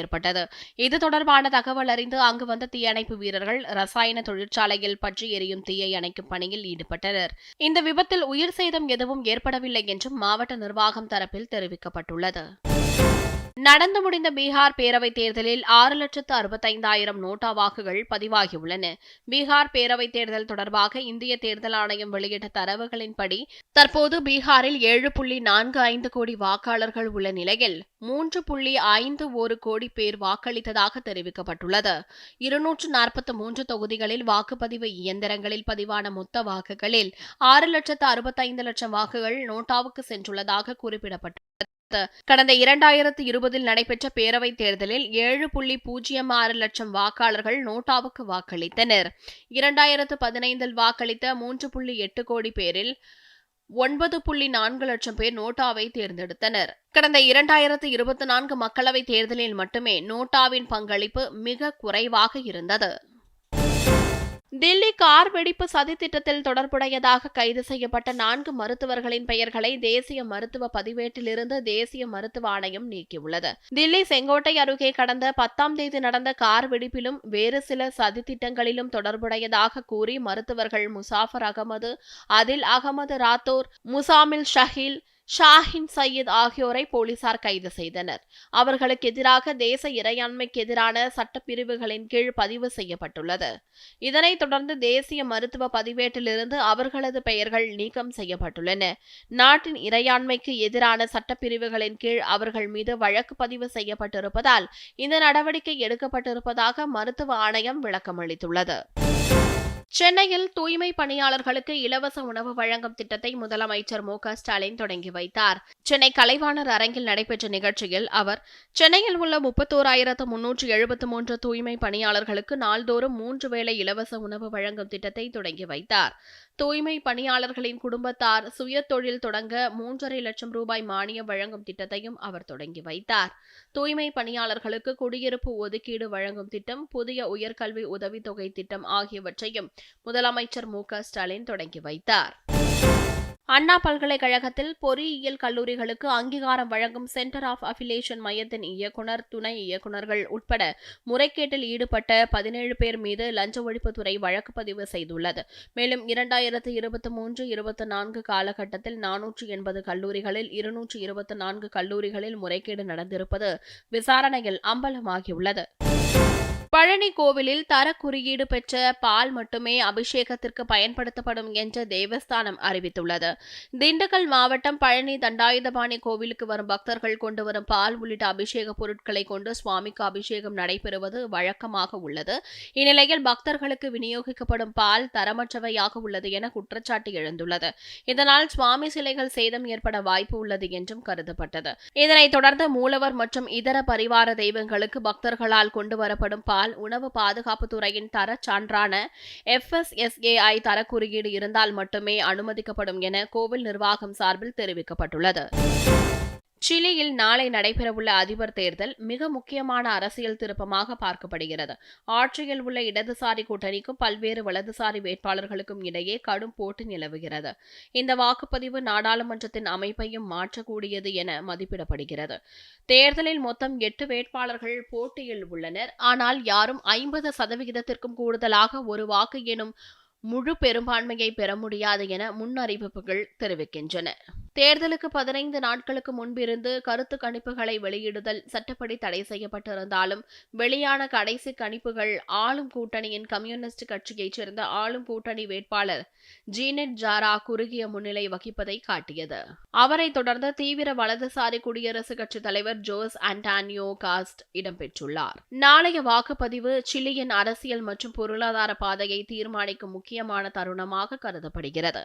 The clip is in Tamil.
ஏற்பட்டது. இது தொடர்பான தகவல் அறிந்து அங்கு வந்த தீயணைப்பு வீரர்கள் ரசாயன தொழிற்சாலையில் பற்றி எரியும் தீயை அணைக்கும் பணியில் ஈடுபட்டனர். இந்த விபத்தில் உயிர் சேதம் எதுவும் ஏற்படவில்லை என்றும் மாவட்ட நிர்வாகம் தரப்பில் தெரிவிக்கப்பட்டுள்ளது. நடந்து முடிந்த பீகார் பேரவைத் தேர்தலில் ஆறு லட்சத்து அறுபத்தைந்தாயிரம் நோட்டா வாக்குகள் பதிவாகியுள்ளன. பீகார் பேரவைத் தேர்தல் தொடர்பாக இந்திய தேர்தல் ஆணையம் வெளியிட்ட தரவுகளின்படி தற்போது பீகாரில் ஏழு புள்ளி நான்கு ஐந்து கோடி வாக்காளர்கள் உள்ள நிலையில் மூன்று புள்ளி ஐந்து ஒரு கோடி பேர் வாக்களித்ததாக தெரிவிக்கப்பட்டுள்ளது. இருநூற்று நாற்பத்தி மூன்று தொகுதிகளில் வாக்குப்பதிவு இயந்திரங்களில் பதிவான மொத்த வாக்குகளில் ஆறு லட்சத்து அறுபத்தைந்து லட்சம் வாக்குகள் நோட்டாவுக்கு சென்றுள்ளதாக குறிப்பிடப்பட்டுள்ளது கடந்த இரண்டாயிரத்து இருபதில் நடைபெற்ற பேரவைத் தேர்தலில் ஏழு புள்ளி பூஜ்ஜியம் ஆறு லட்சம் வாக்காளர்கள் நோட்டாவுக்கு வாக்களித்தனர். இரண்டாயிரத்து பதினைந்தில் வாக்களித்த மூன்று புள்ளி எட்டு கோடி பேரில் ஒன்பது புள்ளி நான்கு லட்சம் பேர் நோட்டாவை தேர்ந்தெடுத்தனர். கடந்த இரண்டாயிரத்து இருபத்தி நான்கு மக்களவைத் தேர்தலில் மட்டுமே நோட்டாவின் பங்களிப்பு மிக குறைவாக இருந்தது. தில்லி கார் வெடிப்பு சதித்திட்டத்தில் தொடர்புடையதாக கைது செய்யப்பட்ட நான்கு மருத்துவர்களின் பெயர்களை தேசிய மருத்துவ பதிவேட்டிலிருந்து தேசிய மருத்துவ ஆணையம் நீக்கியுள்ளது. தில்லி செங்கோட்டை அருகே கடந்த பத்தாம் தேதி நடந்த கார் வெடிப்பிலும் வேறு சில சதித்திட்டங்களிலும் தொடர்புடையதாக கூறி மருத்துவர்கள் முசாஃபர் அகமது அதில் அகமது ராத்தோர் முசாமில் ஷஹீல் ஷாஹின் சையீத் ஆகியோரை போலீசார் கைது செய்தனர். அவர்களுக்கு எதிராக தேச இறையாண்மைக்கு எதிரான சட்டப்பிரிவுகளின் கீழ் பதிவு செய்யப்பட்டுள்ளது. இதனைத் தொடர்ந்து தேசிய மருத்துவ பதிவேட்டிலிருந்து அவர்களது பெயர்கள் நீக்கம் செய்யப்பட்டுள்ளன. நாட்டின் இறையாண்மைக்கு எதிரான சட்டப்பிரிவுகளின் கீழ் அவர்கள் மீது வழக்கு பதிவு செய்யப்பட்டிருப்பதால் இந்த நடவடிக்கை எடுக்கப்பட்டிருப்பதாக மருத்துவ ஆணையம் விளக்கமளித்துள்ளது. சென்னையில் தூய்மை பணியாளர்களுக்கு இலவச உணவு வழங்கும் திட்டத்தை முதலமைச்சர் மு ஸ்டாலின் தொடங்கி வைத்தார். சென்னை கலைவாணர் அரங்கில் நடைபெற்ற நிகழ்ச்சியில் அவர் சென்னையில் உள்ள முப்பத்தோராயிரத்து முன்னூற்று எழுபத்து மூன்று தூய்மை பணியாளர்களுக்கு நாள்தோறும் மூன்று வேளை இலவச உணவு வழங்கும் திட்டத்தை தொடங்கி வைத்தார். தூய்மை பணியாளர்களின் குடும்பத்தார் சுய தொழில் தொடங்க மூன்றரை லட்சம் ரூபாய் மானியம் வழங்கும் திட்டத்தையும் அவர் தொடங்கி வைத்தார். தூய்மை பணியாளர்களுக்கு குடியிருப்பு ஒதுக்கீடு வழங்கும் திட்டம் புதிய உயர்கல்வி உதவித்தொகை திட்டம் ஆகியவற்றையும் முதலமைச்சர் மு ஸ்டாலின் தொடங்கி வைத்தார். அண்ணா பல்கலைக்கழகத்தில் பொறியியல் கல்லூரிகளுக்கு அங்கீகாரம் வழங்கும் சென்டர் ஆஃப் அஃபிலேஷன் மையத்தின் இயக்குனர் துணை இயக்குநர்கள் உட்பட முறைகேட்டில் ஈடுபட்ட பதினேழு பேர் மீது லஞ்ச ஒழிப்புத்துறை வழக்கு பதிவு செய்துள்ளது. மேலும் இரண்டாயிரத்து இருபத்தி மூன்று இருபத்தி நான்கு காலகட்டத்தில் நானூற்று எண்பது கல்லூரிகளில் இருநூற்று இருபத்தி நான்கு கல்லூரிகளில் முறைகேடு நடந்திருப்பது விசாரணையில் அம்பலமாகியுள்ளது. பழனி கோவிலில் தர குறியீடு பெற்ற பால் மட்டுமே அபிஷேகத்திற்கு பயன்படுத்தப்படும் என்று தேவஸ்தானம் அறிவித்துள்ளது. திண்டுக்கல் மாவட்டம் பழனி தண்டாயுதபாணி கோவிலுக்கு வரும் பக்தர்கள் கொண்டு வரும் பால் உள்ளிட்ட அபிஷேக பொருட்களை கொண்டு சுவாமிக்கு அபிஷேகம் நடைபெறுவது வழக்கமாக உள்ளது. இந்நிலையில் பக்தர்களுக்கு விநியோகிக்கப்படும் பால் தரமற்றவையாக உள்ளது என குற்றச்சாட்டு எழுந்துள்ளது. இதனால் சுவாமி சிலைகள் சேதம் ஏற்பட வாய்ப்பு உள்ளது என்றும் கருதப்பட்டது. இதனைத் தொடர்ந்து மூலவர் மற்றும் இதர பரிவார தெய்வங்களுக்கு பக்தர்களால் கொண்டு வரப்படும் பால் உணவு பாதுகாப்புத்துறையின் தரச் சான்றான எஃப்எஸ்எஸ்ஏஐ தரக்குறியீடு இருந்தால் மட்டுமே அனுமதிக்கப்படும் என கோவில் நிர்வாகம் சார்பில் தெரிவிக்கப்பட்டுள்ளது. சிலியில் நாளை நடைபெறவுள்ள அதிபர் தேர்தல் மிக முக்கியமான அரசியல் திருப்பமாக பார்க்கப்படுகிறது. ஆட்சியில் உள்ள இடதுசாரி கூட்டணிக்கும் பல்வேறு வலதுசாரி வேட்பாளர்களுக்கும் இடையே கடும் போட்டி நிலவுகிறது. இந்த வாக்குப்பதிவு நாடாளுமன்றத்தின் அமைப்பையும் மாற்றக்கூடியது என மதிப்பிடப்படுகிறது. தேர்தலில் மொத்தம் எட்டு வேட்பாளர்கள் போட்டியில் உள்ளனர். ஆனால் யாரும் ஐம்பது சதவிகிதத்திற்கும் கூடுதலாக ஒரு வாக்கு எனும் முழு பெரும்பான்மையை பெற முடியாது என முன்னறிவிப்புகள் தெரிவிக்கின்றன. தேர்தலுக்கு பதினைந்து நாட்களுக்கு முன்பிருந்து கருத்து கணிப்புகளை வெளியிடுதல் சட்டப்படி தடை செய்யப்பட்டிருந்தாலும் வெளியான கடைசி கணிப்புகள் ஆளும் கூட்டணியின் கம்யூனிஸ்ட் கட்சியைச் சேர்ந்த ஆளும் கூட்டணி வேட்பாளர் ஜீனெட் ஜாரா குறுகிய முன்னிலை வகிப்பதை காட்டியது. அவரைத் தொடர்ந்து தீவிர வலதுசாரி குடியரசுக் கட்சித் தலைவர் ஜோஸ் அண்டானியோ காஸ்ட் இடம்பெற்றுள்ளார் நாளைய வாக்குப்பதிவு சிலியின் அரசியல் மற்றும் பொருளாதார பாதையை தீர்மானிக்கும் முக்கியமான தருணமாக கருதப்படுகிறது.